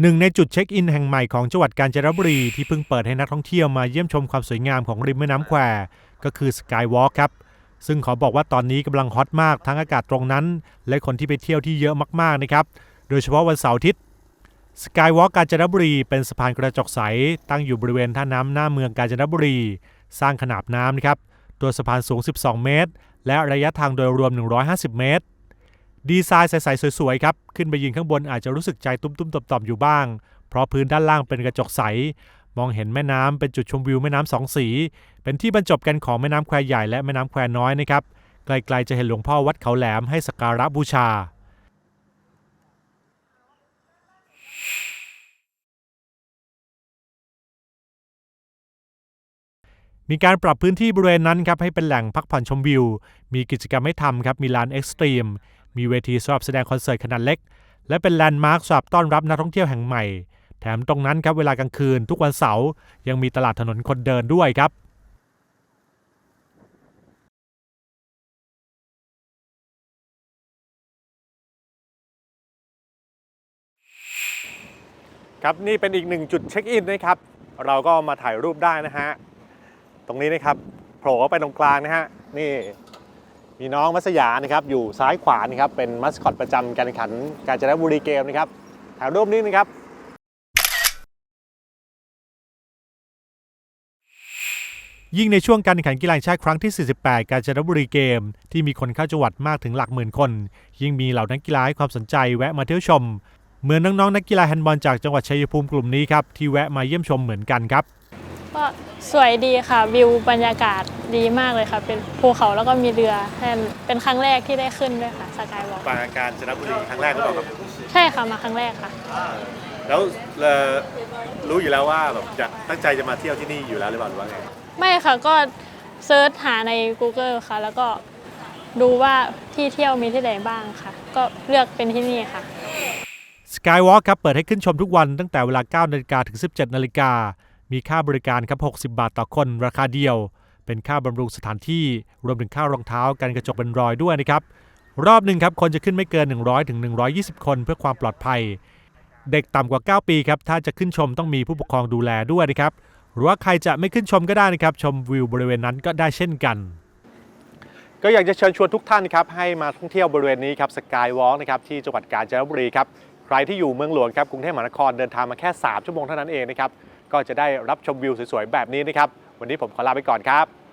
หนึ่งในจุดเช็คอินแห่งใหม่ของจังหวัดกาญจนบุรีที่เพิ่งเปิดให้นักท่องเที่ยวมาเยี่ยมชมความสวยงามของริมแม่น้ำแควก็คือสกายวอล์กครับ ซึ่งขอบอกว่าตอนนี้กำลังฮอตมากทั้งอากาศตรงนั้น และคนที่ไปเที่ยวที่เยอะมากๆนะครับ โดยเฉพาะวันเสาร์อาทิตย์สกายวอล์กกาญจนบุรีเป็นสะพานกระจกใส ตั้งอยู่บริเวณท่าน้ำหน้าเมืองกาญจนบุรี สร้างขนาบน้ำนะครับตัวสะพานสูง 12 เมตร และระยะทางโดยรวม 150 เมตร ดีไซน์ใสๆสวยๆครับ ขึ้นไปยืนข้างบนอาจจะรู้สึกใจตุ้มๆต่อมๆอยู่บ้าง เพราะพื้นด้านล่างเป็นกระจกใส มองเห็นแม่น้ำเป็นจุดชมวิวแม่น้ำสองสี เป็นที่บรรจบกันของแม่น้ำแควใหญ่และแม่น้ำแควน้อยนะครับ ไกลๆจะเห็นหลวงพ่อวัดเขาแหลมให้สักการะบูชามีการปรับพื้นที่บริเวณนั้นครับให้เป็นแหล่งพักผ่อนชมวิว มีกิจกรรมให้ทำครับ มีลานเอ็กซ์ตรีม มีเวทีสำหรับแสดงคอนเสิร์ตขนาดเล็ก และเป็นแลนด์มาร์คสำหรับต้อนรับนักท่องเที่ยวแห่งใหม่ แถมตรงนั้นครับเวลากลางคืนทุกวันเสาร์ยังมีตลาดถนนคนเดินด้วยครับครับนี่เป็นอีกหนึ่งจุดเช็คอินนะครับ เราก็มาถ่ายรูปได้นะฮะ ตรงนี้นะครับโผล่ไปตรงกลางนะฮะ นี่ มีน้องมัสยานะครับอยู่ซ้ายขวานะครับเป็นมัสคอตประจำการแข่งขันกาญจนบุรีเกมนะครับถ่ายรูปนี้นะครับยิ่งในช่วงการแข่งขันกีฬาชาติครั้งที่ 48 กาญจนบุรีเกม ที่มีคนเข้าจังหวัดมากถึงหลักหมื่นคน ยิ่งมีเหล่านักกีฬาให้ความสนใจแวะมาเที่ยวชม เหมือนน้องๆนักกีฬาแฮนด์บอลจากจังหวัดชัยภูมิกลุ่มนี้ครับที่แวะมาเยี่ยมชมเหมือนกันครับ ก็สวยดีค่ะวิวบรรยากาศดีมากเลยค่ะ เป็นภูเขาแล้วก็มีเรือแทนเป็นครั้งแรกที่ได้ขึ้นด้วยค่ะสกายวอล์กมาการจนบุรีครั้งแรกหรือเปล่าครับใช่ค่ะมาครั้งแรกค่ะ แล้วรู้อยู่แล้วว่าแบบจะตั้งใจจะมาเที่ยวที่นี่อยู่แล้วหรือเปล่าหรือว่าไงไม่ค่ะก็เซิร์ชหาใน Google ค่ะ แล้วก็ดูว่าที่เที่ยวมีที่ไหนบ้างค่ะ ก็เลือกเป็นที่นี่ค่ะ Skywalk ครับเปิดให้ขึ้นชมทุกวันตั้งแต่เวลา9นาฬิกาถึง 17นาฬิกา มีค่าบริการครับ 60 บาทต่อคนราคาเดียว เป็นค่าบำรุงสถานที่รวมถึงค่ารองเท้ากันกระจกเป็นรอยด้วยนะครับ รอบหนึ่งครับคนจะขึ้นไม่เกิน 100ถึง120 คนเพื่อความปลอดภัย เด็กต่ำกว่า 9 ปีครับถ้าจะขึ้นชมต้องมีผู้ปกครองดูแลด้วยนะครับหรือว่าใครจะไม่ขึ้นชมก็ได้นะครับ ชมวิวบริเวณนั้นก็ได้เช่นกัน ก็อยากจะเชิญชวนทุกท่านครับให้มาท่องเที่ยวบริเวณนี้ครับสกายวอล์กนะครับที่จังหวัดกาญจนบุรีครับใครที่อยู่เมืองหลวงครับกรุงเทพมหานครเดินทางมาแค่ 3 ชั่วโมงเท่านั้นเองนะครับ ก็จะได้รับชมวิวสวยๆแบบนี้นะครับ วันนี้ผมขอลาไปก่อนครับ